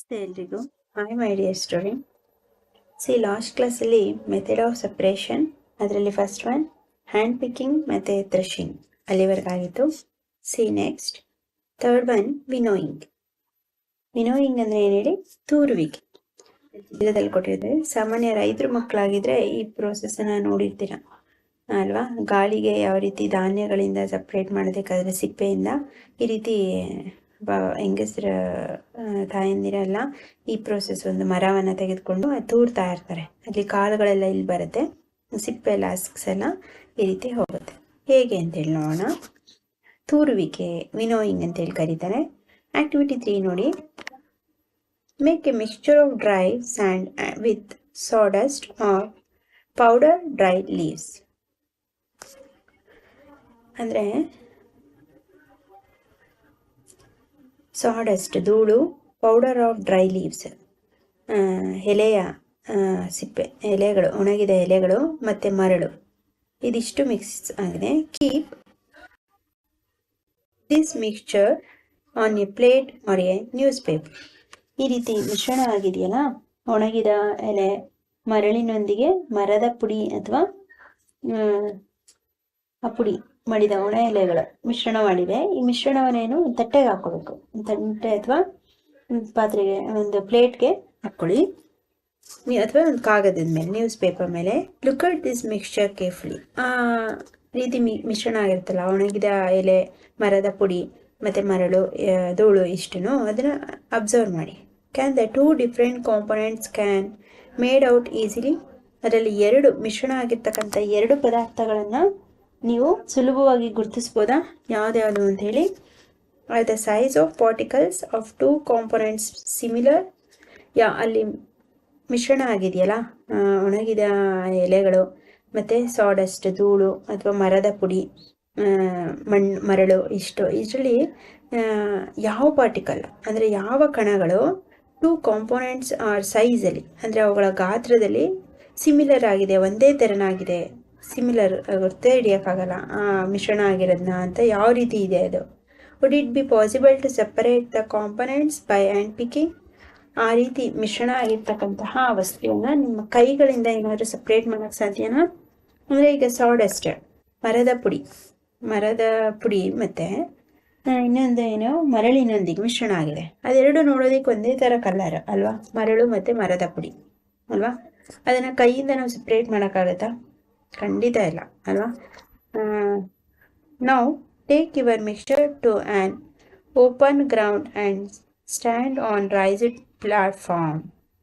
ನಮಸ್ತೆ ಎಲ್ರಿಗೂ. Hi my dear student see last ಕ್ಲಾಸಲ್ಲಿ ಮೆಥಡ್ ಆಫ್ ಸಪ್ರೇಷನ್ ಅದರಲ್ಲಿ ಫಸ್ಟ್ ಒನ್ ಹ್ಯಾಂಡ್ ಪಿಕ್ಕಿಂಗ್ ಮತ್ತು threshing ಅಲ್ಲಿವರೆಗಾಗಿತ್ತು see next third one winnowing winnowing ಅಂದರೆ ಏನು ಹೇಳಿ ತೂರುವಿಕೆ. ಇದರಲ್ಲಿ ಕೊಟ್ಟಿದ್ದಾರೆ ಸಾಮಾನ್ಯ ರೈತರು ಮಕ್ಕಳಾಗಿದ್ರೆ ಈ ಪ್ರೋಸೆಸ್ಸನ್ನು ನೋಡಿರ್ತೀರ. ಅಲ್ವಾ? ಗಾಳಿಗೆ ಯಾವ ರೀತಿ ಧಾನ್ಯಗಳಿಂದ ಸಪ್ರೇಟ್ ಮಾಡಬೇಕಾದ್ರೆ ಸಿಪ್ಪೆಯಿಂದ ಈ ರೀತಿ ಬ, ಹೆಂಗಸ್ರ ತಾಯಂದಿರೆಲ್ಲ ಈ ಪ್ರೋಸೆಸ್ ಒಂದು ಮರವನ್ನು ತೆಗೆದುಕೊಂಡು ತೂರ್ತಾ ಇರ್ತಾರೆ. ಅಲ್ಲಿ ಕಾಳುಗಳೆಲ್ಲ ಇಲ್ಲಿ ಬರುತ್ತೆ. ಸಿಪ್ಪೆ, ಲಾಸ್ಕ್ಸ್ ಎಲ್ಲ ಈ ರೀತಿ ಹೋಗುತ್ತೆ. ಹೇಗೆ ಅಂತೇಳಿ ನೋಡೋಣ. ತೂರುವಿಕೆ, ವಿನೋಯಿಂಗ್ ಅಂತೇಳಿ ಕರೀತಾರೆ. ಆಕ್ಟಿವಿಟಿ ತ್ರೀ ನೋಡಿ. Make a mixture of dry sand with sawdust or powder dry leaves ಅಂದರೆ ಸಾಡಸ್ಟ್ ಧೂಳು ಪೌಡರ್ ಆಫ್ ಡ್ರೈ ಲೀವ್ಸ್ ಎಲೆಯ ಸಿಪ್ಪೆ, ಎಲೆಗಳು, ಒಣಗಿದ ಎಲೆಗಳು ಮತ್ತು ಮರಳು. ಇದಿಷ್ಟು ಮಿಕ್ಸ್ ಆಗಿದೆ. Keep this mixture on a plate or a newspaper ಈ ರೀತಿ ಮಿಶ್ರಣ ಆಗಿದೆಯಲ್ಲ? ಒಣಗಿದ ಎಲೆ, ಮರಳಿನೊಂದಿಗೆ ಮರದ ಪುಡಿ ಅಥವಾ ಆ ಪುಡಿ. ಮಾಡಿದ ಒಣ ಎಲೆಗಳು. ಮಿಶ್ರಣ ಮಾಡಿದೆ. ಈ ಮಿಶ್ರಣವನ್ನೇನು ತಟ್ಟೆಗೆ ಹಾಕೋಬೇಕು ತಟ್ಟೆ ಅಥವಾ ಪಾತ್ರೆಗೆ, ಒಂದು ಪ್ಲೇಟ್ಗೆ ಹಾಕ್ಕೊಳ್ಳಿ. ನೀ- ಅಥವಾ ಒಂದು ಕಾಗದದ ಮೇಲೆ ನ್ಯೂಸ್ ಪೇಪರ್ ಮೇಲೆ. Look at this mixture carefully ಆ ರೀತಿ ಮಿ, ಮಿಶ್ರಣ ಆಗಿರುತ್ತಲ್ಲ ಒಣಗಿದ ಎಲೆ, ಮರದ ಪುಡಿ, ಮತ್ತು ಮರಳು ಧೂಳು ಇಷ್ಟನ್ನು ಅದನ್ನು ಅಬ್ಸರ್ವ್ ಮಾಡಿ. Can the two different components can made out easily ಅದರಲ್ಲಿ ಎರಡು ಮಿಶ್ರಣ ಆಗಿರ್ತಕ್ಕಂಥ ಎರಡು ಪದಾರ್ಥಗಳನ್ನು ನೀವು ಸುಲಭವಾಗಿ ಗುರುತಿಸ್ಬೋದಾ ಯಾವ್ದ್ಯಾವುದು ಅಂತ ಹೇಳಿ. Are the size of particles of two components similar yeah, ಅಲ್ಲಿ ಮಿಶ್ರಣ ಆಗಿದೆಯಲ್ಲ? ಒಣಗಿದ ಎಲೆಗಳು, ಮತ್ತು ಸಾಡಸ್ಟ್ ಧೂಳು, ಅಥವಾ ಮರದ ಪುಡಿ ಮಣ್ಣು ಮರಳು, ಇಷ್ಟು. ಇದರಲ್ಲಿ ಯಾವ ಪಾರ್ಟಿಕಲ್ ಅಂದರೆ ಯಾವ ಕಣಗಳು ಟೂ ಕಾಂಪೊನೆಂಟ್ಸ್ ಆರ್ ಸೈಜಲ್ಲಿ ಅಂದರೆ ಅವುಗಳ ಗಾತ್ರದಲ್ಲಿ ಸಿಮಿಲರ್ ಆಗಿದೆ, ಒಂದೇ ತೆರನಾಗಿದೆ ಸಿಮಿಲರ್ ಗೊತ್ತೇ ಹಿಡಿಯೋಕ್ಕಾಗಲ್ಲ. ಮಿಶ್ರಣ ಆಗಿರೋದನ್ನ ಅಂತ ಯಾವ ರೀತಿ ಇದೆ ಅದು? Would it be possible to separate the components by hand picking ಆ ರೀತಿ ಮಿಶ್ರಣ ಆಗಿರ್ತಕ್ಕಂತಹ ವಸ್ತುವನ್ನು ನಿಮ್ಮ ಕೈಗಳಿಂದ ಏನಾದರೂ ಸಪ್ರೇಟ್ ಮಾಡೋಕ್ಕೆ ಸಾಧ್ಯನಾ? ಅಂದರೆ ಈಗ ಸಾಡಸ್ಟ್ ಮರದ ಪುಡಿ. ಮರದ ಪುಡಿ ಮತ್ತು ಇನ್ನೊಂದು ಏನು? ಮರಳಿನೊಂದಿಗೆ ಮಿಶ್ರಣ ಆಗಿದೆ. ಅದೆರಡು ನೋಡೋದಕ್ಕೆ ಒಂದೇ ಥರ ಕಲರ್ ಅಲ್ವಾ? ಮರಳು ಮತ್ತು ಮರದ ಪುಡಿ, ಅಲ್ವಾ? ಅದನ್ನು ಕೈಯಿಂದ ನಾವು ಸಪ್ರೇಟ್ ಮಾಡೋಕ್ಕಾಗತ್ತಾ? ಖಂಡಿತ ಇಲ್ಲ, ಅಲ್ವಾ? ನಾವು take your mixture to an open ground and stand on raised platform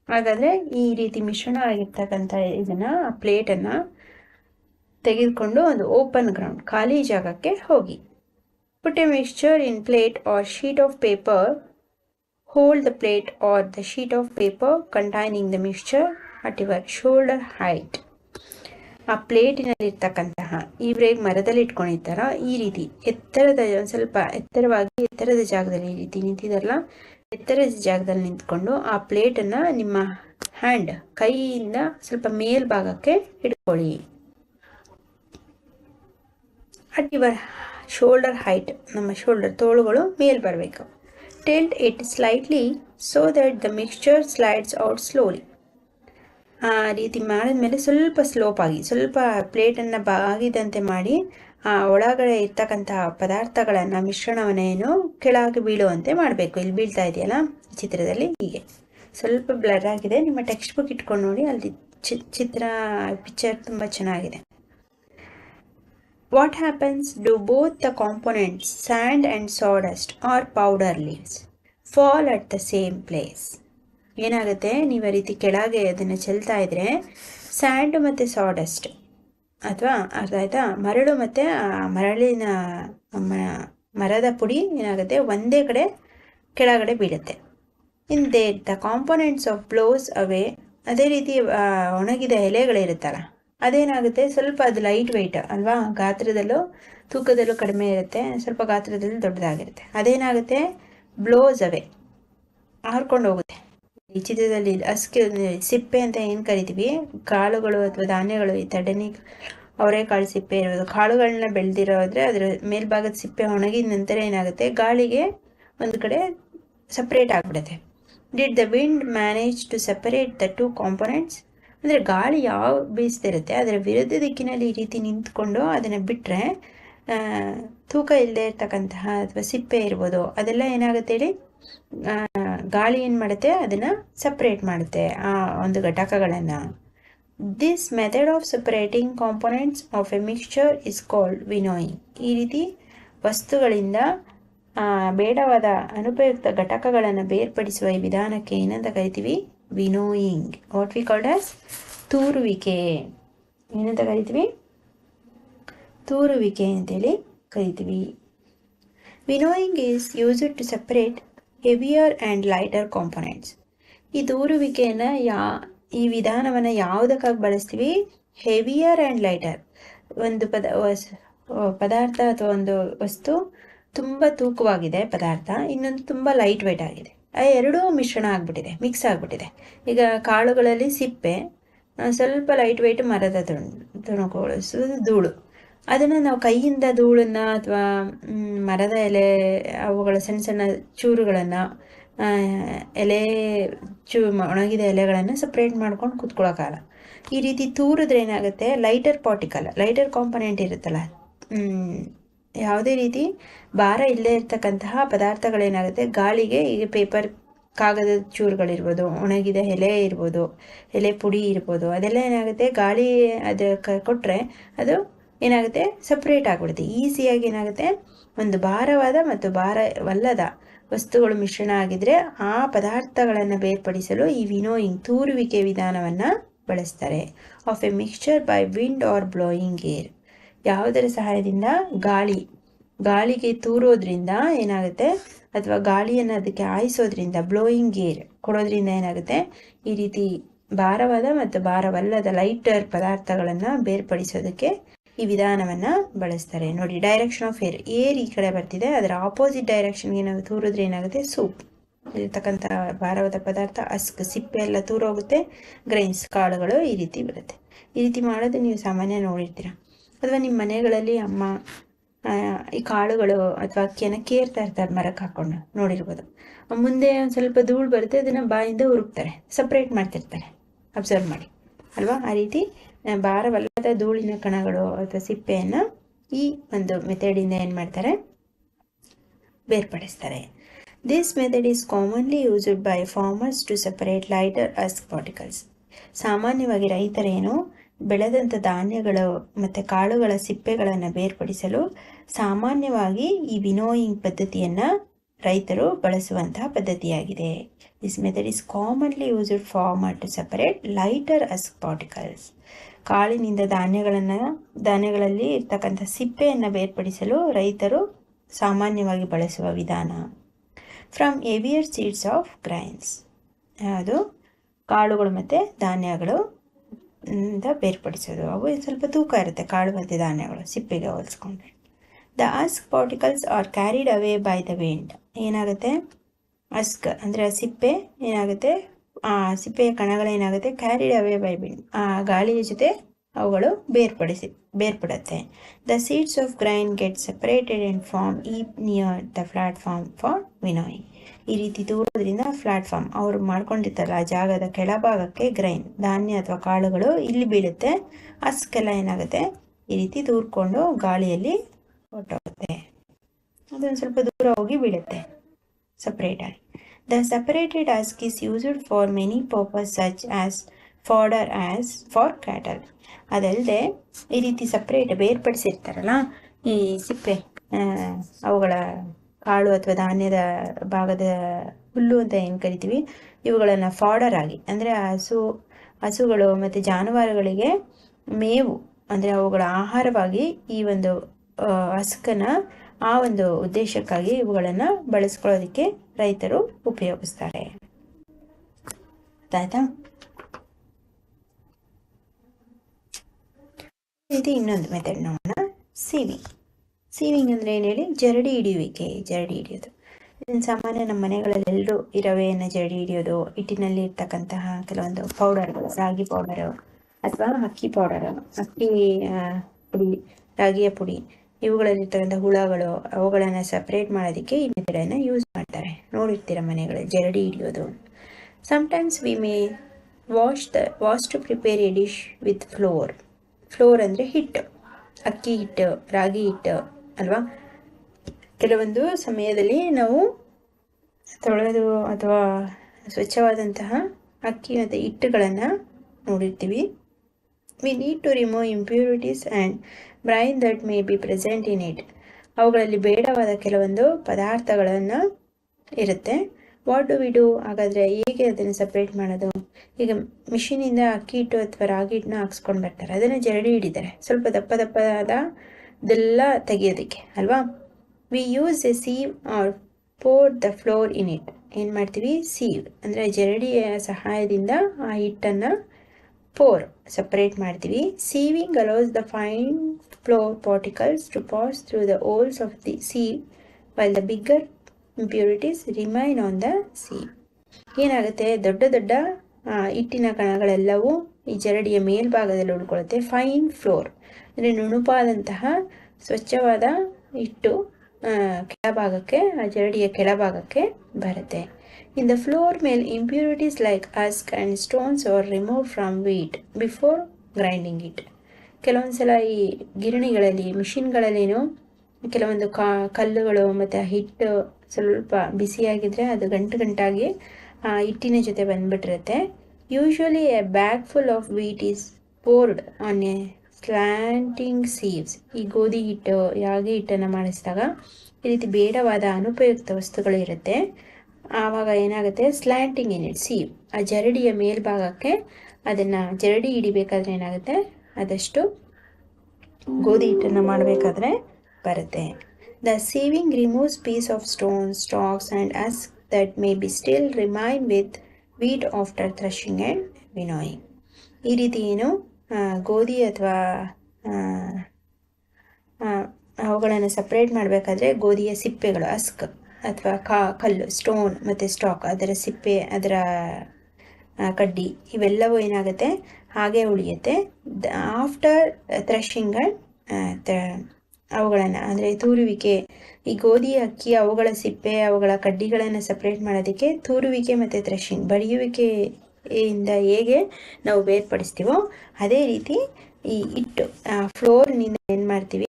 ಹಾಗಾದರೆ ಈ ರೀತಿ ಮಿಶ್ರಣ ಆಗಿರ್ತಕ್ಕಂಥ ಇದನ್ನು ಪ್ಲೇಟನ್ನು ತೆಗೆದುಕೊಂಡು ಒಂದು ಓಪನ್ ಗ್ರೌಂಡ್ ಖಾಲಿ ಜಾಗಕ್ಕೆ ಹೋಗಿ. Put a mixture in plate or sheet of paper hold the plate or the sheet of paper containing the mixture at your shoulder height ಆ ಪ್ಲೇಟಿನಲ್ಲಿರ್ತಕ್ಕಂತಹ ಈ ಮರದಲ್ಲಿ ಇಟ್ಕೊಂಡಿರ್ತಾರ ಈ ರೀತಿ ಎತ್ತರದ ಒಂದು ಸ್ವಲ್ಪ ಎತ್ತರವಾಗಿ ಎತ್ತರದ ಜಾಗದಲ್ಲಿ ಈ ರೀತಿ ನಿಂತಿದಾರಲ್ಲ, ಎತ್ತರದ ಜಾಗದಲ್ಲಿ ನಿಂತ್ಕೊಂಡು ಆ ಪ್ಲೇಟನ್ನು ನಿಮ್ಮ ಹ್ಯಾಂಡ್ ಕೈಯಿಂದ ಸ್ವಲ್ಪ ಮೇಲ್ಭಾಗಕ್ಕೆ ಇಟ್ಕೊಳ್ಳಿ ಅಟ್ ಯುವರ್ ಶೋಲ್ಡರ್ ಹೈಟ್ ನಮ್ಮ ಶೋಲ್ಡರ್ ತೋಳುಗಳು ಮೇಲ್ ಬರಬೇಕು. Tilt it slightly so that the mixture slides out slowly ಆ ರೀತಿ ಮಾಡಿದ್ಮೇಲೆ ಸ್ವಲ್ಪ ಸ್ಲೋಪಾಗಿ ಸ್ವಲ್ಪ ಪ್ಲೇಟನ್ನು ಬಾಗಿದಂತೆ ಮಾಡಿ ಆ ಒಳಗಡೆ ಇರ್ತಕ್ಕಂಥ ಪದಾರ್ಥಗಳನ್ನು ಮಿಶ್ರಣವನ್ನೇನು ಕೆಳಗೆ ಬೀಳುವಂತೆ ಮಾಡಬೇಕು. ಇಲ್ಲಿ ಬೀಳ್ತಾ ಇದೆಯಲ್ಲ ಚಿತ್ರದಲ್ಲಿ ಹೀಗೆ. ಸ್ವಲ್ಪ ಬ್ಲರ್ ಆಗಿದೆ. ನಿಮ್ಮ ಟೆಕ್ಸ್ಟ್ ಬುಕ್ ಇಟ್ಕೊಂಡು ನೋಡಿ ಅಲ್ಲಿ ಚಿತ್ರ ಪಿಕ್ಚರ್ ತುಂಬ ಚೆನ್ನಾಗಿದೆ. What happens do both the components, sand and sawdust or powder leaves fall at the same place? ಏನಾಗುತ್ತೆ? ನೀವು ಆ ರೀತಿ ಕೆಳಗೆ ಅದನ್ನು ಚೆಲ್ತಾ ಇದ್ರೆ ಸ್ಯಾಂಡ್ ಮತ್ತು ಸಾಡಸ್ಟ್ ಅಥವಾ ಅರ್ಥ ಆಯಿತಾ? ಮರಳು ಮತ್ತು ಮರಳಿನ ಮರದ ಪುಡಿ ಏನಾಗುತ್ತೆ? ಒಂದೇ ಕಡೆ ಕೆಳಗಡೆ ಬೀಳುತ್ತೆ. In they, the components of blows away ಅದೇ ರೀತಿ ಒಣಗಿದ ಎಲೆಗಳಿರುತ್ತಲ್ಲ, ಅದೇನಾಗುತ್ತೆ? ಸ್ವಲ್ಪ ಅದು ಲೈಟ್ ವೆಯ್ಟ್ ಅಲ್ವಾ? ಗಾತ್ರದಲ್ಲೂ ತೂಕದಲ್ಲೂ ಕಡಿಮೆ ಇರುತ್ತೆ, ಸ್ವಲ್ಪ ಗಾತ್ರದಲ್ಲಿ ದೊಡ್ಡದಾಗಿರುತ್ತೆ. ಅದೇನಾಗುತ್ತೆ? ಬ್ಲೋಸ್ ಅವೇ ಹಾರ್ಕೊಂಡು ಹೋಗುತ್ತೆ. ಈ ಚಿತ್ರದಲ್ಲಿ ಅಸ್ಕಿ ಸಿಪ್ಪೆ ಅಂತ ಏನು ಕರಿತೀವಿ? ಕಾಳುಗಳು ಅಥವಾ ಧಾನ್ಯಗಳು, ಈ ತಡನಿ ಅವರೆಕಾಳು ಸಿಪ್ಪೆ ಇರೋದು. ಕಾಳುಗಳನ್ನ ಬೆಳೆದಿರೋದ್ರೆ ಅದರ ಮೇಲ್ಭಾಗದ ಸಿಪ್ಪೆ ಒಣಗಿದ ನಂತರ ಏನಾಗುತ್ತೆ? ಗಾಳಿಗೆ ಒಂದು ಕಡೆ ಸಪ್ರೇಟ್ ಆಗಿಬಿಡುತ್ತೆ. Did the wind manage to separate the two components ಅಂದರೆ ಗಾಳಿ ಯಾವ ಬೀಸ್ತಿರುತ್ತೆ ಅದರ ವಿರುದ್ಧ ದಿಕ್ಕಿನಲ್ಲಿ ಈ ರೀತಿ ನಿಂತ್ಕೊಂಡು ಅದನ್ನು ಬಿಟ್ಟರೆ ತೂಕ ಇಲ್ಲದೆ ಇರ್ತಕ್ಕಂತಹ ಅಥವಾ ಸಿಪ್ಪೆ ಇರ್ಬೋದು. ಅದೆಲ್ಲ ಏನಾಗುತ್ತೆ ಹೇಳಿ? ಗಾಳಿ ಏನು ಮಾಡುತ್ತೆ? ಅದನ್ನು ಸಪ್ರೇಟ್ ಮಾಡುತ್ತೆ, ಆ ಒಂದು ಘಟಕಗಳನ್ನು. This method of separating components of a mixture is called winnowing ಈ ರೀತಿ ವಸ್ತುಗಳಿಂದ ಬೇಡವಾದ ಅನುಪಯುಕ್ತ ಘಟಕಗಳನ್ನು ಬೇರ್ಪಡಿಸುವ ಈ ವಿಧಾನಕ್ಕೆ ಏನಂತ ಕರಿತೀವಿ? Winnowing what we called as ತೂರುವಿಕೆ. ಏನಂತ ಕರಿತೀವಿ? ತೂರುವಿಕೆ ಅಂತೇಳಿ ಕರಿತೀವಿ. Winnowing is used to separate heavier and lighter components. ಈ ದೂರುವಿಕೆಯನ್ನು ಯಾ, ಈ ವಿಧಾನವನ್ನು ಯಾವುದಕ್ಕಾಗಿ ಬಳಸ್ತೀವಿ? Heavier and lighter. ಒಂದು ಪದ ಪದಾರ್ಥ ಅಥವಾ ಒಂದು ವಸ್ತು ತುಂಬ ತೂಕವಾಗಿದೆ ಪದಾರ್ಥ, ಇನ್ನೊಂದು ತುಂಬ ಲೈಟ್ ವೆಯ್ಟ್ ಆಗಿದೆ. ಆ ಎರಡೂ ಮಿಶ್ರಣ ಆಗಿಬಿಟ್ಟಿದೆ ಮಿಕ್ಸ್ ಆಗಿಬಿಟ್ಟಿದೆ. ಈಗ ಕಾಳುಗಳಲ್ಲಿ ಸಿಪ್ಪೆ ಸ್ವಲ್ಪ ಲೈಟ್ ವೆಯ್ಟ್ ಮರದ ತುಣು ತುಣುಕುಗಳು ಧೂಳು. ಅದನ್ನು ನಾವು ಕೈಯಿಂದ ಧೂಳನ್ನು ಅಥವಾ ಮರದ ಎಲೆ, ಅವುಗಳ ಸಣ್ಣ ಸಣ್ಣ ಚೂರುಗಳನ್ನು ಎಲೆ ಚೂ, ಒಣಗಿದ ಎಲೆಗಳನ್ನು ಸಪ್ರೇಟ್ ಮಾಡ್ಕೊಂಡು ಕೂತ್ಕೊಳ್ಳೋಕ್ಕಾಗಲ್ಲ ಈ ರೀತಿ ತೂರಿದ್ರೆ ಏನಾಗುತ್ತೆ? ಲೈಟರ್ ಪಾರ್ಟಿಕಲ್ ಲೈಟರ್ ಕಾಂಪೊನೆಂಟ್ ಇರುತ್ತಲ್ಲ. ಯಾವುದೇ ರೀತಿ ಭಾರ ಇಲ್ಲದೆ ಇರ್ತಕ್ಕಂತಹ ಪದಾರ್ಥಗಳೇನಾಗುತ್ತೆ? ಗಾಳಿಗೆ ಈಗ ಪೇಪರ್ ಕಾಗದದ ಚೂರುಗಳಿರ್ಬೋದು, ಒಣಗಿದ ಎಲೆ ಇರ್ಬೋದು, ಎಲೆ ಪುಡಿ ಇರ್ಬೋದು, ಅದೆಲ್ಲ ಏನಾಗುತ್ತೆ? ಗಾಳಿ ಅದು ಕ ಕೊಟ್ಟರೆ ಅದು ಏನಾಗುತ್ತೆ? ಸಪ್ರೇಟ್ ಆಗಿಬಿಡುತ್ತೆ. ಈಸಿಯಾಗಿ ಏನಾಗುತ್ತೆ? ಒಂದು ಭಾರವಾದ ಮತ್ತು ಭಾರವಲ್ಲದ ವಸ್ತುಗಳು ಮಿಶ್ರಣ ಆಗಿದ್ರೆ ಆ ಪದಾರ್ಥಗಳನ್ನು ಬೇರ್ಪಡಿಸಲು ಈ ವಿನೋಯಿಂಗ್, ತೂರುವಿಕೆ ವಿಧಾನವನ್ನು ಬಳಸ್ತಾರೆ. Of a mixture by wind or blowing air ಯಾವುದರ ಸಹಾಯದಿಂದ? ಗಾಳಿ. ಗಾಳಿಗೆ ತೂರೋದ್ರಿಂದ ಏನಾಗುತ್ತೆ? ಅಥವಾ ಗಾಳಿಯನ್ನು ಅದಕ್ಕೆ ಆಯಿಸೋದ್ರಿಂದ ಬ್ಲೋಯಿಂಗ್ ಏರ್ ಕೊಡೋದ್ರಿಂದ ಏನಾಗುತ್ತೆ? ಈ ರೀತಿ ಭಾರವಾದ ಮತ್ತು ಭಾರವಲ್ಲದ ಲೈಟರ್ ಪದಾರ್ಥಗಳನ್ನು ಬೇರ್ಪಡಿಸೋದಕ್ಕೆ ಈ ವಿಧಾನವನ್ನು ಬಳಸ್ತಾರೆ. ನೋಡಿ ಡೈರೆಕ್ಷನ್ ಆಫ್ ಏರ್ ಏರ್ ಈ ಕಡೆ ಬರ್ತಿದೆ. ಅದರ ಆಪೋಸಿಟ್ ಡೈರೆಕ್ಷನ್ಗೆ ನಾವು ತೂರಿದ್ರೆ ಏನಾಗುತ್ತೆ? ಸೂಪ್. ಇರ್ತಕ್ಕಂಥ ಭಾರವಾದ ಪದಾರ್ಥ ಅಸ್ಕ್ ಸಿಪ್ಪೆ ಎಲ್ಲ ತೂರೋಗುತ್ತೆ. ಗ್ರೈನ್ಸ್ ಕಾಳುಗಳು ಈ ರೀತಿ ಬರುತ್ತೆ. ಈ ರೀತಿ ಮಾಡೋದು ನೀವು ಸಾಮಾನ್ಯ ನೋಡಿರ್ತೀರ. ಅಥವಾ ನಿಮ್ಮ ಮನೆಗಳಲ್ಲಿ ಅಮ್ಮ ಈ ಕಾಳುಗಳು ಅಥವಾ ಅಕ್ಕಿಯನ್ನು ಕೇರ್ತಾ ಇರ್ತಾರೆ ಮರಕ್ಕೆ ಹಾಕೊಂಡು. ನೋಡಿರ್ಬೋದು. ಮುಂದೆ ಒಂದು ಸ್ವಲ್ಪ ಧೂಳು ಬರುತ್ತೆ. ಅದನ್ನು ಬಾಯಿಂದ ಹುರುಕ್ತಾರೆ. ಸಪ್ರೇಟ್ ಮಾಡ್ತಿರ್ತಾರೆ. ಅಬ್ಸರ್ವ್ ಮಾಡಿ. ಅಲ್ವಾ? ಆ ರೀತಿ ಆ, ಭಾರವಲ್ಲದ ಧೂಳಿನ ಕಣಗಳು ಅಥವಾ ಸಿಪ್ಪೆಯನ್ನು ಈ ಒಂದು ಮೆಥಡಿಂದ ಏನು ಮಾಡ್ತಾರೆ? ಬೇರ್ಪಡಿಸ್ತಾರೆ. This method is commonly used by farmers to separate lighter husk particles ಸಾಮಾನ್ಯವಾಗಿ ರೈತರೇನು ಬೆಳೆದಂಥ ಧಾನ್ಯಗಳು ಮತ್ತು ಕಾಳುಗಳ ಸಿಪ್ಪೆಗಳನ್ನು ಬೇರ್ಪಡಿಸಲು ಸಾಮಾನ್ಯವಾಗಿ ಈ ವಿನೋಯಿಂಗ್ ಪದ್ಧತಿಯನ್ನು ರೈತರು ಬಳಸುವಂತಹ ಪದ್ಧತಿಯಾಗಿದೆ. This method is commonly used farmer to separate lighter husk particles ಕಾಳಿನಿಂದ ಧಾನ್ಯಗಳನ್ನು, ಧಾನ್ಯಗಳಲ್ಲಿ ಇರ್ತಕ್ಕಂಥ ಸಿಪ್ಪೆಯನ್ನು ಬೇರ್ಪಡಿಸಲು ರೈತರು ಸಾಮಾನ್ಯವಾಗಿ ಬಳಸುವ ವಿಧಾನ. From heavier seeds of grains ಅದು ಕಾಳುಗಳು ಮತ್ತು ಧಾನ್ಯಗಳು ಇಂದ ಬೇರ್ಪಡಿಸೋದು. ಅವು ಸ್ವಲ್ಪ ತೂಕ ಇರುತ್ತೆ, ಕಾಳು ಮತ್ತು ಧಾನ್ಯಗಳು, ಸಿಪ್ಪೆಗೆ ಹೋಲಿಸ್ಕೊಂಡ್ರೆ. The husk particles are carried away by the wind ಏನಾಗುತ್ತೆ? ಅಸ್ಕ್, ಅಂದರೆ ಆ ಸಿಪ್ಪೆ ಏನಾಗುತ್ತೆ? ಸಿಪ್ಪೆಯ ಕಣಗಳೇನಾಗುತ್ತೆ ಕ್ಯಾರಿಡ್ ಅವೇ ಬೈ ಆ, ಗಾಳಿಯ ಜೊತೆ ಅವುಗಳು ಬೇರ್ಪಡಿಸಿ, ಬೇರ್ಪಡುತ್ತೆ. The seeds of grain get separated and form ಈ near the platform for winnowing ಈ ರೀತಿ ತೂರೋದ್ರಿಂದ ಪ್ಲಾಟ್ಫಾರ್ಮ್ ಅವರು ಮಾಡ್ಕೊಂಡಿರ್ತಾರಲ್ಲ ಆ ಜಾಗದ ಕೆಳಭಾಗಕ್ಕೆ ಗ್ರೈನ್ ಧಾನ್ಯ ಅಥವಾ ಕಾಳುಗಳು ಇಲ್ಲಿ ಬೀಳುತ್ತೆ. ಹಸ್ಕೆಲ್ಲ ಏನಾಗುತ್ತೆ? ಈ ರೀತಿ ತೂರ್ಕೊಂಡು ಗಾಳಿಯಲ್ಲಿ ಹೊಟ್ಟೋಗುತ್ತೆ ಅದೊಂದು ಸ್ವಲ್ಪ ದೂರ ಹೋಗಿ ಬೀಳುತ್ತೆ ಸಪ್ರೇಟಾಗಿ the separated husk is used for many purpose such as fodder as for cattle ಅದಲ್ಲದೆ ಈ ರೀತಿ ಸಪ್ರೇಟ್ ಬೇರ್ಪಡಿಸಿರ್ತಾರಲ್ಲ, ಈ ಸಿಪ್ಪೆ ಅವುಗಳ ಕಾಳು ಅಥವಾ ಧಾನ್ಯದ ಭಾಗದ ಹುಲ್ಲು ಅಂತ ಏನು ಕರಿತೀವಿ, ಇವುಗಳನ್ನು ಫಾಡರ್ ಆಗಿ, ಅಂದರೆ ಹಸು, ಹಸುಗಳು ಮತ್ತು ಜಾನುವಾರುಗಳಿಗೆ ಮೇವು, ಅಂದರೆ ಅವುಗಳ ಆಹಾರವಾಗಿ ಈ ಒಂದು ಹಸ್ಕನ ಆ ಒಂದು ಉದ್ದೇಶಕ್ಕಾಗಿ ಇವುಗಳನ್ನು ಬಳಸ್ಕೊಳ್ಳೋದಕ್ಕೆ ರೈತರು ಉಪಯೋಗಿಸ್ತಾರೆ. ಆಯ್ತಾ? ಇದು ಇನ್ನೊಂದು ಮೆಥಡ್ ನೋಡೋಣ. ಸೀವಿಂಗ್ ಸೀವಿಂಗ್ ಅಂದರೆ ಏನು ಹೇಳಿ? ಜರಡಿ ಹಿಡಿಯುವಿಕೆ. ಜರಡಿ ಹಿಡಿಯೋದು. ಇದನ್ನು ಸಾಮಾನ್ಯ ನಮ್ಮ ಮನೆಗಳಲ್ಲಿ ಎಲ್ಲರೂ ಇರವೆಯನ್ನು ರವೆಯನ್ನು ಜರಡಿ ಹಿಡಿಯೋದು, ಹಿಟ್ಟಿನಲ್ಲಿ ಇರ್ತಕ್ಕಂತಹ ಕೆಲವೊಂದು ಪೌಡರ್ ರಾಗಿ ಪೌಡರು ಅಥವಾ ಅಕ್ಕಿ ಪೌಡರು ಅಕ್ಕಿ ಪುಡಿ, ರಾಗಿಯ ಪುಡಿ. ಇವುಗಳಲ್ಲಿರ್ತಕ್ಕಂಥ ಹುಳಗಳು, ಅವುಗಳನ್ನು ಸಪ್ರೇಟ್ ಮಾಡೋದಕ್ಕೆ ಈ ಮೆಥಡನ್ನು ಯೂಸ್ ಮಾಡ್ತಾರೆ. ನೋಡಿರ್ತೀರ ಮನೆಗಳು ಜರಡಿ ಹಿಡಿಯೋದು. Sometimes we may wash the wash to prepare a dish with flour flour ಅಂದರೆ ಹಿಟ್ಟು. ಅಕ್ಕಿ ಹಿಟ್ಟು, ರಾಗಿ ಹಿಟ್ಟು, ಅಲ್ವಾ? ಕೆಲವೊಂದು ಸಮಯದಲ್ಲಿ ನಾವು ತೊಳೆದು ಅಥವಾ ಸ್ವಚ್ಛವಾದಂತಹ ಅಕ್ಕಿ ಮತ್ತು ಹಿಟ್ಟುಗಳನ್ನು ನೋಡಿರ್ತೀವಿ. We need to remove impurities and bran that may be present in it ಅವುಗಳಲ್ಲಿ ಬೇಡವಾದ ಕೆಲವೊಂದು ಪದಾರ್ಥಗಳನ್ನು ಇರುತ್ತೆ. ವಾಟ್ ಡು ವಿ ಡೂ ಹಾಗಾದರೆ ಹೇಗೆ ಅದನ್ನು ಸಪ್ರೇಟ್ ಮಾಡೋದು? ಈಗ ಮಿಷಿನಿಂದ ಅಕ್ಕಿ ಹಿಟ್ಟು ಅಥವಾ ರಾಗಿ ಹಿಟ್ಟನ್ನ ಹಾಕ್ಸ್ಕೊಂಡು ಬರ್ತಾರೆ. ಅದನ್ನು ಜರಡಿ ಹಿಡಿತಾರೆ. ಸ್ವಲ್ಪ ದಪ್ಪ ದಪ್ಪದಾದ ಇದೆಲ್ಲ ತೆಗಿಯೋದಕ್ಕೆ, ಅಲ್ವಾ? We use a sieve or pour the flour in it ಏನು ಮಾಡ್ತೀವಿ? ಸೀವ್ ಅಂದರೆ ಜರಡಿಯ ಸಹಾಯದಿಂದ ಆ ಹಿಟ್ಟನ್ನು ಪೋರ್ ಸಪ್ರೇಟ್ ಮಾಡ್ತೀವಿ. Sieving allows the fine flour particles to pass through the holes of the sieve while the bigger impurities remain on the sieve ಏನಾಗುತ್ತೆ? ದೊಡ್ಡ ದೊಡ್ಡ ಹಿಟ್ಟಿನ ಕಣಗಳೆಲ್ಲವೂ ಈ ಜರಡಿಯ ಮೇಲ್ಭಾಗದಲ್ಲಿ ಉಳ್ಕೊಳ್ಳುತ್ತೆ. ಫೈನ್ ಫ್ಲೋರ್ ಅಂದರೆ ನುಣುಪಾದಂತಹ ಸ್ವಚ್ಛವಾದ ಹಿಟ್ಟು ಕೆಳಭಾಗಕ್ಕೆ, ಆ ಜರಡಿಯ ಕೆಳಭಾಗಕ್ಕೆ ಬರುತ್ತೆ. ಇನ್ the ಫ್ಲೋರ್ ಮೇಲ್ impurities like husk and stones were remove from wheat before grinding it ಕೆಲವೊಂದು ಸಲ ಈ ಗಿರಣಿಗಳಲ್ಲಿ, ಮಿಷಿನ್ಗಳಲ್ಲೇನು, ಕೆಲವೊಂದು ಕಾ, ಕಲ್ಲುಗಳು ಮತ್ತು ಹಿಟ್ಟು ಸ್ವಲ್ಪ ಬಿಸಿಯಾಗಿದ್ದರೆ ಅದು ಗಂಟು ಗಂಟಾಗಿ ಹಿಟ್ಟಿನ ಜೊತೆ ಬಂದುಬಿಟ್ಟಿರುತ್ತೆ. Usually a bag full of wheat is poured on a slanting sieves ಈ ಗೋಧಿ ಹಿಟ್ಟು ರಾಗಿ ಹಿಟ್ಟನ್ನು ಮಾಡಿಸಿದಾಗ ಈ ರೀತಿ ಬೇಡವಾದ ಅನುಪಯುಕ್ತ ವಸ್ತುಗಳು ಇರುತ್ತೆ. ಆವಾಗ ಏನಾಗುತ್ತೆ? ಸ್ಲ್ಯಾಂಟಿಂಗ್ ಇನ್ ಇಟ್ ಸೀವ್ ಆ ಜರಡಿಯ ಮೇಲ್ಭಾಗಕ್ಕೆ ಅದನ್ನು ಜರಡಿ ಹಿಡಿಬೇಕಾದ್ರೆ ಏನಾಗುತ್ತೆ? ಆದಷ್ಟು ಗೋಧಿ ಹಿಟ್ಟನ್ನು ಮಾಡಬೇಕಾದ್ರೆ ಬರುತ್ತೆ. The sieving removes piece of stone stalks and husk that may be still remain with wheat after threshing and winnowing ಈ ರೀತಿ ಏನು ಗೋಧಿ ಅಥವಾ ಅವುಗಳನ್ನು ಸಪ್ರೇಟ್ ಮಾಡಬೇಕಾದ್ರೆ ಗೋಧಿಯ ಸಿಪ್ಪೆಗಳು, ಅಸ್ಕ್. ಅಥವಾ ಕಾ, ಕಲ್ಲು, ಸ್ಟೋನ್ ಮತ್ತು ಸ್ಟಾಕ್, ಅದರ ಸಿಪ್ಪೆ, ಅದರ ಕಡ್ಡಿ, ಇವೆಲ್ಲವೂ ಏನಾಗುತ್ತೆ? ಹಾಗೆ ಉಳಿಯುತ್ತೆ. ಆಫ್ಟರ್ ಥ್ರೆಶಿಂಗ್ ಅವುಗಳನ್ನು, ಅಂದರೆ ತೂರುವಿಕೆ, ಈ ಗೋಧಿ, ಅಕ್ಕಿ, ಅವುಗಳ ಸಿಪ್ಪೆ, ಅವುಗಳ ಕಡ್ಡಿಗಳನ್ನು ಸಪ್ರೇಟ್ ಮಾಡೋದಕ್ಕೆ ತೂರುವಿಕೆ ಮತ್ತು ಬಡಿಯುವಿಕೆ ಬಡಿಯುವಿಕೆಯಿಂದ ಹೇಗೆ ನಾವು ಬೇರ್ಪಡಿಸ್ತೀವೋ, ಅದೇ ರೀತಿ ಈ ಹಿಟ್ಟು ಫ್ಲೋರ್ನಿಂದ ಏನು ಮಾಡ್ತೀವಿ?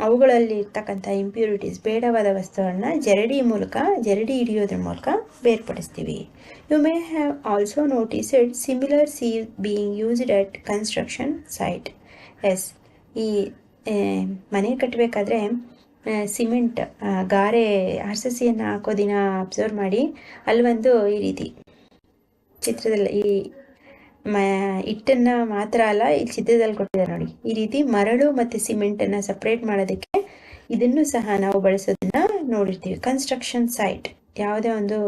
ಅವುಗಳಲ್ಲಿ ಇರ್ತಕ್ಕಂಥ ಇಂಪ್ಯೂರಿಟೀಸ್ ಬೇಡವಾದ ವಸ್ತುಗಳನ್ನ ಜರಡಿ ಮೂಲಕ ಜರಡಿ ಹಿಡಿಯೋದ್ರ ಮೂಲಕ ಬೇರ್ಪಡಿಸ್ತೀವಿ. You may have also noticed similar sieve being used at construction site S ಈ ಆ, ಮನೆ ಕಟ್ಟಬೇಕಾದ್ರೆ ಸಿಮೆಂಟ್ ಗಾರೆ ಆರ್ ಸಿ ಸಿಯನ್ನು ಹಾಕೋ ದಿನ ಅಬ್ಸರ್ವ್ ಮಾಡಿ ಅಲ್ಲಿ ಒಂದು ಈ ರೀತಿ ಚಿತ್ರದಲ್ಲಿ ಈ ಹಿಟ್ಟನ್ನು ಮಾತ್ರ ಅಲ್ಲ ಈ ಚಿತ್ರದಲ್ಲಿ ಕೊಟ್ಟಿದ್ದಾರೆ ನೋಡಿ. ಈ ರೀತಿ ಮರಳು ಮತ್ತು ಸಿಮೆಂಟನ್ನು ಸಪ್ರೇಟ್ ಮಾಡೋದಕ್ಕೆ ಇದನ್ನು ಸಹ ನಾವು ಬಳಸೋದನ್ನ ನೋಡಿರ್ತೀವಿ. ಕನ್ಸ್ಟ್ರಕ್ಷನ್ ಸೈಟ್ ಯಾವುದೇ ಒಂದು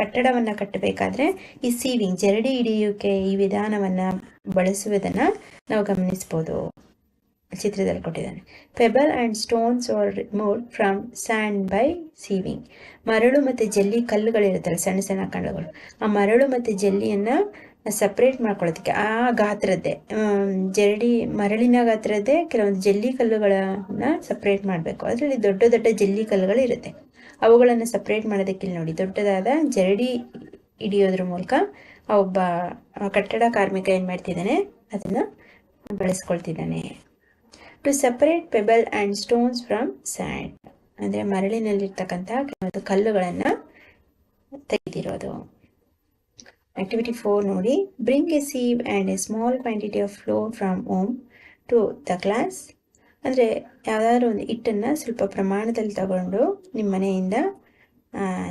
ಕಟ್ಟಡವನ್ನು ಕಟ್ಟಬೇಕಾದ್ರೆ ಈ ಸೀವಿಂಗ್ ಜರಡಿ ಹಿಡಿಯೋಕೆ ಈ ವಿಧಾನವನ್ನು ಬಳಸುವುದನ್ನು ನಾವು ಗಮನಿಸ್ಬೋದು. ಚಿತ್ರದಲ್ಲಿ ಕೊಟ್ಟಿದ್ದಾನೆ. Pebble and stones are removed from sand by sieving ಮರಳು ಮತ್ತು ಜಲ್ಲಿ ಕಲ್ಲುಗಳಿರುತ್ತಲ್ಲ, ಸಣ್ಣ ಸಣ್ಣ ಕಲ್ಲುಗಳು. ಆ ಮರಳು ಮತ್ತು ಜಲ್ಲಿಯನ್ನು ಸಪ್ರೇಟ್ ಮಾಡ್ಕೊಳ್ಳೋದಕ್ಕೆ. ಆ ಗಾತ್ರದ್ದೇ ಜರಡಿ ಮರಳಿನ ಗಾತ್ರದ್ದೇ ಕೆಲವೊಂದು ಜಲ್ಲಿ ಕಲ್ಲುಗಳನ್ನು ಸಪ್ರೇಟ್ ಮಾಡಬೇಕು. ಅದರಲ್ಲಿ ದೊಡ್ಡ ದೊಡ್ಡ ಜಲ್ಲಿ ಕಲ್ಲುಗಳು ಇರುತ್ತೆ. ಅವುಗಳನ್ನು ಸಪ್ರೇಟ್ ಮಾಡೋದಕ್ಕೆ ಇಲ್ಲಿ ನೋಡಿ, ದೊಡ್ಡದಾದ ಜರಡಿ ಹಿಡಿಯೋದ್ರ ಮೂಲಕ ಆ ಒಬ್ಬ ಕಟ್ಟಡ ಕಾರ್ಮಿಕ ಏನು ಮಾಡ್ತಿದ್ದಾನೆ, ಅದನ್ನು ಬಳಸ್ಕೊಳ್ತಿದ್ದಾನೆ. To separate pebble and stones from sand ಅಂದರೆ ಮರಳಿನಲ್ಲಿರ್ತಕ್ಕಂಥ ಕೆಲವೊಂದು ಕಲ್ಲುಗಳನ್ನು ತೆಗೆದಿರೋದು. ಆಕ್ಟಿವಿಟಿ ಫೋರ್ ನೋಡಿ bring a sieve and a small quantity of flour from home to the class ಅಂದರೆ ಯಾವುದಾದ್ರೂ ಒಂದು ಹಿಟ್ಟನ್ನು ಸ್ವಲ್ಪ ಪ್ರಮಾಣದಲ್ಲಿ ತಗೊಂಡು ನಿಮ್ಮ ಮನೆಯಿಂದ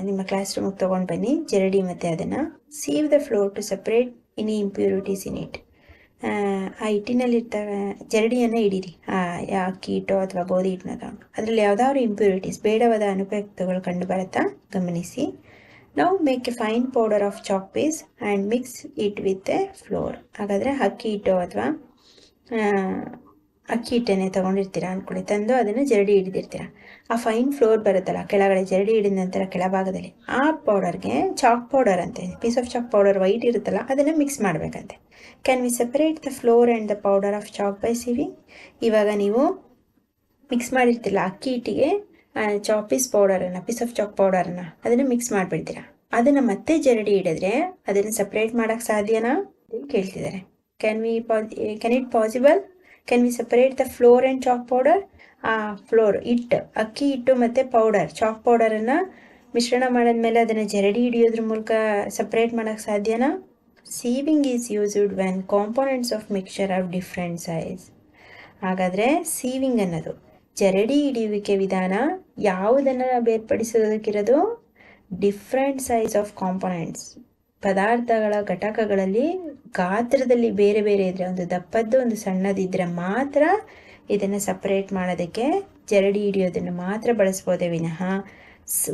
ನಿಮ್ಮ ಕ್ಲಾಸ್ ರೂಮಿಗೆ ತೊಗೊಂಡು ಬನ್ನಿ, ಜರಡಿ ಮತ್ತು ಅದನ್ನು. Sieve the flour to separate any impurities in it ಆ ಹಿಟ್ಟಿನಲ್ಲಿರ್ತ ಜರಡಿಯನ್ನು ಹಿಡೀರಿ. ಆ ಅಕ್ಕಿ ಹಿಟ್ಟೋ ಅಥವಾ ಗೋಧಿ ಹಿಟ್ಟನ್ನ ತಗೊಂಡು ಅದರಲ್ಲಿ ಯಾವುದಾದ್ರು ಇಂಪ್ಯೂರಿಟೀಸ್ ಬೇಡವಾದ ಅನುಪಯುಕ್ತಗಳು ಕಂಡು ಬರುತ್ತಾ, ಗಮನಿಸಿ. ನಾವು make a fine powder of chalk piece and mix it with a flour ಹಾಗಾದರೆ ಅಕ್ಕಿ ಹಿಟ್ಟು ಅಥವಾ ಅಕ್ಕಿ ಹಿಟ್ಟನ್ನೇ ತೊಗೊಂಡಿರ್ತೀರ ಅಂದ್ಕೊಳ್ಳಿ ತಂದು ಅದನ್ನು ಜರಡಿ ಹಿಡಿದಿರ್ತೀರ. ಆ ಫೈನ್ ಫ್ಲೋರ್ ಬರುತ್ತಲ್ಲ, ಕೆಳಗಡೆ ಜರಡಿ ಹಿಡಿದ ನಂತರ ಕೆಳಭಾಗದಲ್ಲಿ ಆ ಪೌಡರ್ಗೆ ಚಾಕ್ ಪೌಡರ್ ಅಂತೆ piece of chalk powder white ಇರುತ್ತಲ್ಲ, ಅದನ್ನು mix ಮಾಡಬೇಕಂತೆ. Can we separate the flour and the powder of chalk by ಇವಾಗ ನೀವು ಮಿಕ್ಸ್ ಮಾಡಿರ್ತಿಲ್ಲ ಅಕ್ಕಿ ಹಿಟ್ಟಿಗೆ ಚಾಪೀಸ್ ಪೌಡರನ್ನು ಪೀಸ್ ಆಫ್ ಚಾಕ್ ಪೌಡರನ್ನು ಅದನ್ನು ಮಿಕ್ಸ್ ಮಾಡಿಬಿಡ್ತೀರಾ? ಅದನ್ನು ಮತ್ತೆ ಜರಡಿ ಹಿಡಿದ್ರೆ ಅದನ್ನು ಸಪ್ರೇಟ್ ಮಾಡೋಕ್ಕೆ ಸಾಧ್ಯನಾ? ಕೇಳ್ತಿದ್ದಾರೆ. Can we can it possible can we separate the flour and chalk powder ಆ ಫ್ಲೋರ್ ಹಿಟ್ಟು, ಅಕ್ಕಿ, ಹಿಟ್ಟು ಮತ್ತು ಪೌಡರ್ ಚಾಕ್ ಪೌಡರನ್ನು ಮಿಶ್ರಣ ಮಾಡಿದ್ಮೇಲೆ ಅದನ್ನು ಜರಡಿ ಹಿಡಿಯೋದ್ರ ಮೂಲಕ ಸಪ್ರೇಟ್ ಮಾಡೋಕ್ಕೆ ಸಾಧ್ಯನಾ? Sieving is used when components of mixture of different size ಹಾಗಾದರೆ ಸೀವಿಂಗ್ ಅನ್ನೋದು ಜರಡಿ ಹಿಡಿಯುವಿಕೆ ವಿಧಾನ ಯಾವುದನ್ನು ಬೇರ್ಪಡಿಸೋದಕ್ಕಿರೋದು ಡಿಫ್ರೆಂಟ್ ಸೈಜ್ ಆಫ್ ಕಾಂಪೊನೆಂಟ್ಸ್. ಪದಾರ್ಥಗಳ ಘಟಕಗಳಲ್ಲಿ ಗಾತ್ರದಲ್ಲಿ ಬೇರೆ ಬೇರೆ ಇದ್ದರೆ ಒಂದು ದಪ್ಪದ್ದು, ಒಂದು ಸಣ್ಣದಿದ್ದರೆ ಮಾತ್ರ ಇದನ್ನು ಸಪ್ರೇಟ್ ಮಾಡೋದಕ್ಕೆ ಜರಡಿ ಹಿಡಿಯೋದನ್ನು ಮಾತ್ರ ಬಳಸ್ಬೋದೇ ವಿನಃ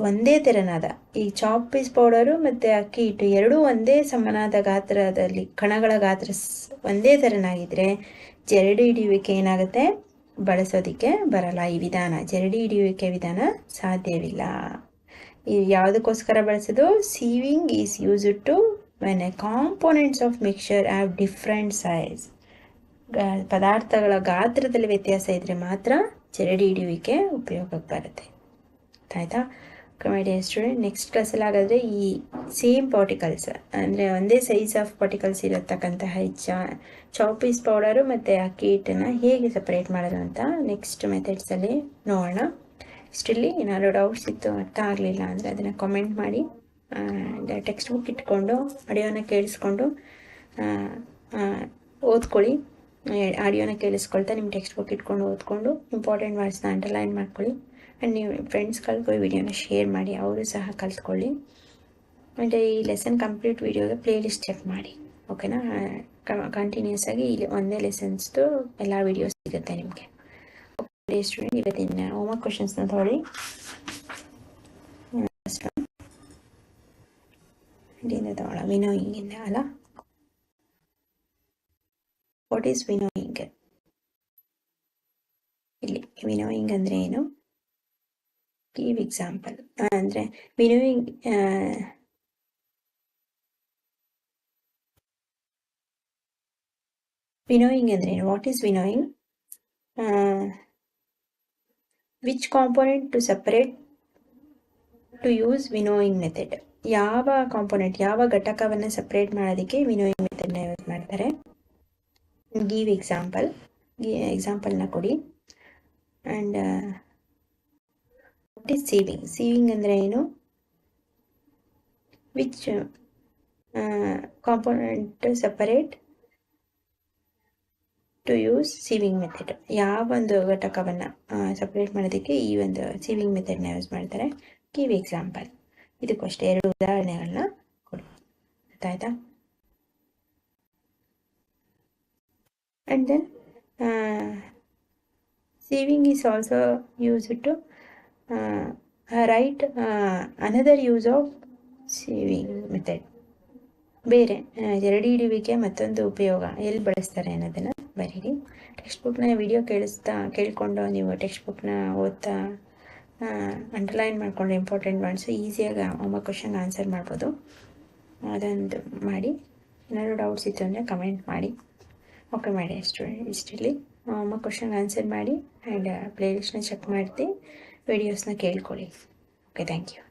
ಒಂದೇ ತೆರನಾದ. ಈ ಚಾಪ್ ಪೀಸ್ ಪೌಡರು ಮತ್ತು ಅಕ್ಕಿ ಹಿಟ್ಟು ಎರಡೂ ಒಂದೇ ಸಮನಾದ ಗಾತ್ರದಲ್ಲಿ, ಕಣಗಳ ಗಾತ್ರ ಒಂದೇ ತೆರನಾಗಿದ್ದರೆ ಜರಡಿ ಹಿಡಿಯುವಿಕೆ ಏನಾಗುತ್ತೆ? ಬಳಸೋದಕ್ಕೆ ಬರಲ್ಲ. ಈ ವಿಧಾನ, ಜರಡಿ ಹಿಡಿಯುವಿಕೆ ವಿಧಾನ ಸಾಧ್ಯವಿಲ್ಲ. ಯಾವುದಕ್ಕೋಸ್ಕರ ಬಳಸೋದು? Sieving is used to when a components of mixture have different size. ಪದಾರ್ಥಗಳ ಗಾತ್ರದಲ್ಲಿ ವ್ಯತ್ಯಾಸ ಇದ್ದರೆ ಮಾತ್ರ ಜರಡಿ ಹಿಡಿಯುವಿಕೆ ಉಪಯೋಗಕ್ಕೆ ಬರುತ್ತೆ. ಆಯಿತಾ? ಕಮಿಡಿಯನ್ ಸ್ಟೂಡೆಂಟ್ ನೆಕ್ಸ್ಟ್ ಕ್ಲಾಸಲ್ಲಿ ಹಾಗಾದರೆ ಈ ಸೇಮ್ ಪಾರ್ಟಿಕಲ್ಸ್ ಅಂದರೆ ಒಂದೇ ಸೈಜ್ ಆಫ್ ಪಾರ್ಟಿಕಲ್ಸ್ ಇರತಕ್ಕಂತಹ ಚಾ ಚಾಪೀಸ್ ಪೌಡರು ಮತ್ತು ಅಕ್ಕಿ ಹಿಟ್ಟನ್ನು ಹೇಗೆ ಸಪ್ರೇಟ್ ಮಾಡೋದು ಅಂತ ನೆಕ್ಸ್ಟ್ ಮೆಥಡ್ಸಲ್ಲಿ ನೋಡೋಣ. ಇಷ್ಟರಲ್ಲಿ ಏನಾದರೂ ಡೌಟ್ಸ್ ಇತ್ತು ಅರ್ಥ ಆಗಲಿಲ್ಲ ಅಂದರೆ ಅದನ್ನು ಕಮೆಂಟ್ ಮಾಡಿ ಟೆಕ್ಸ್ಟ್ ಬುಕ್ ಇಟ್ಕೊಂಡು ಆಡಿಯೋನ ಕೇಳಿಸ್ಕೊಂಡು ಓದ್ಕೊಳ್ಳಿ. ಆಡಿಯೋನ ಕೇಳಿಸ್ಕೊಳ್ತಾ ನಿಮ್ಮ ಟೆಕ್ಸ್ಟ್ ಬುಕ್ ಇಟ್ಕೊಂಡು ಓದ್ಕೊಂಡು ಇಂಪಾರ್ಟೆಂಟ್ ವರ್ಡ್ಸ್ನ ಅಂಡರ್ಲೈನ್ ಮಾಡ್ಕೊಳ್ಳಿ. ಆ್ಯಂಡ್ ನೀವು ಫ್ರೆಂಡ್ಸ್ಗಳಿಗೂ ಈ ವಿಡಿಯೋನ ಶೇರ್ ಮಾಡಿ, ಅವರು ಸಹ ಕಲ್ತ್ಕೊಳ್ಳಿ. ಆ್ಯಂಡ್ ಈ ಲೆಸನ್ ಕಂಪ್ಲೀಟ್ ವಿಡಿಯೋಗೆ ಪ್ಲೇ ಲಿಸ್ಟ್ ಚೆಕ್ ಮಾಡಿ ಓಕೆನಾ ಕಂಟಿನ್ಯೂಸ್ ಆಗಿ ಇಲ್ಲಿ ಒಂದೇ ಲೆಸನ್ಸ್ದು ಎಲ್ಲ ವಿಡಿಯೋಸ್ ಸಿಗುತ್ತೆ ನಿಮಗೆ. ಓಕೆ ಸ್ಟೂಡೆಂಟ್ ಇವತ್ತಿನ ಹೋಮ್ವರ್ಕ್ ಕ್ವಶನ್ಸ್ನ ತೊಗೊಳ್ಳಿ. ಇಂದ ತಗೊಳ್ಳ ವಿನೋಯಿಂಗಿಂದ ಅಲ್ಲ? ವಾಟ್ ಈಸ್ ವಿನೋಯಿಂಗ್ ಇಲ್ಲಿ ವಿನೋಯಿಂಗ್ ಅಂದರೆ ಏನು? ಗಿವ್ ಎಕ್ಸಾಂಪಲ್ ಅಂದರೆ ವಿನೋಯಿಂಗ್ ವಿನೋಯಿಂಗ್ ಅಂದರೆ what is winnowing which component to separate to use winnowing method ಯಾವ ಕಾಂಪೋನೆಂಟ್ ಯಾವ ಘಟಕವನ್ನು ಸಪ್ರೇಟ್ ಮಾಡೋದಕ್ಕೆ ವಿನೋಯಿಂಗ್ ಮೆಥಡ್ನ ಯೂಸ್ ಮಾಡ್ತಾರೆ? ಗಿವ್ ಎಕ್ಸಾಂಪಲ್ ಎಕ್ಸಾಂಪಲ್ನ ಕೊಡಿ. And what is sieving sieving ಅಂದರೆ ಏನು? Which component separate to use sieving method ಯಾವ ಒಂದು ಘಟಕವನ್ನು ಸಪ್ರೇಟ್ ಮಾಡೋದಕ್ಕೆ ಈ ಒಂದು ಸೀವಿಂಗ್ ಮೆಥಡ್ನ ಯೂಸ್ ಮಾಡ್ತಾರೆ? ಗಿವ್ ಎಕ್ಸಾಂಪಲ್ ಇದಕ್ಕಷ್ಟೇ ಎರಡು ಉದಾಹರಣೆಗಳನ್ನ ಕೊಡಿ. ಗೊತ್ತಾಯ್ತಾ? And then sieving is also use to write another use of sieving method ಬೇರೆ ಎರಡು ಹಿಡಿಯುವಿಕೆ ಮತ್ತೊಂದು ಉಪಯೋಗ. ಎಲ್ಲಿ ಬಳಸ್ತಾರೆ ಅನ್ನೋದನ್ನು ಬರೀರಿ. ಟೆಕ್ಸ್ಟ್ ಬುಕ್ನ ವಿಡಿಯೋ ಕೇಳಿಸ್ತಾ, ಕೇಳಿಕೊಂಡು ನೀವು ಟೆಕ್ಸ್ಟ್ ಬುಕ್ನ ಓದ್ತಾ ಅಂಡರ್ಲೈನ್ ಮಾಡಿಕೊಂಡು ಇಂಪಾರ್ಟೆಂಟ್ ವರ್ಡ್ಸು ಈಸಿಯಾಗಿ ಒಮ್ಮ ಕ್ವಶನ್ಗೆ ಆನ್ಸರ್ ಮಾಡ್ಬೋದು. ಅದೊಂದು ಮಾಡಿ. ಏನಾದರೂ ಡೌಟ್ಸ್ ಇತ್ತು ಅಂದರೆ ಕಮೆಂಟ್ ಮಾಡಿ. ಓಕೆ ಮಾಡಿ ಸ್ಟೂಡೆಂಟ್ ಇಷ್ಟರಲ್ಲಿ ಒಮ್ಮ ಕ್ವಶನ್ಗೆ ಆನ್ಸರ್ ಮಾಡಿ ಆ್ಯಂಡ್ ಪ್ಲೇಲಿಸ್ಟ್ನ ಚೆಕ್ ಮಾಡ್ತಿ. ವಿಡಿಯೋಸ್ನ ಕೇಳ್ಕೊಳ್ಳಿ ಓಕೆ ಥ್ಯಾಂಕ್ ಯು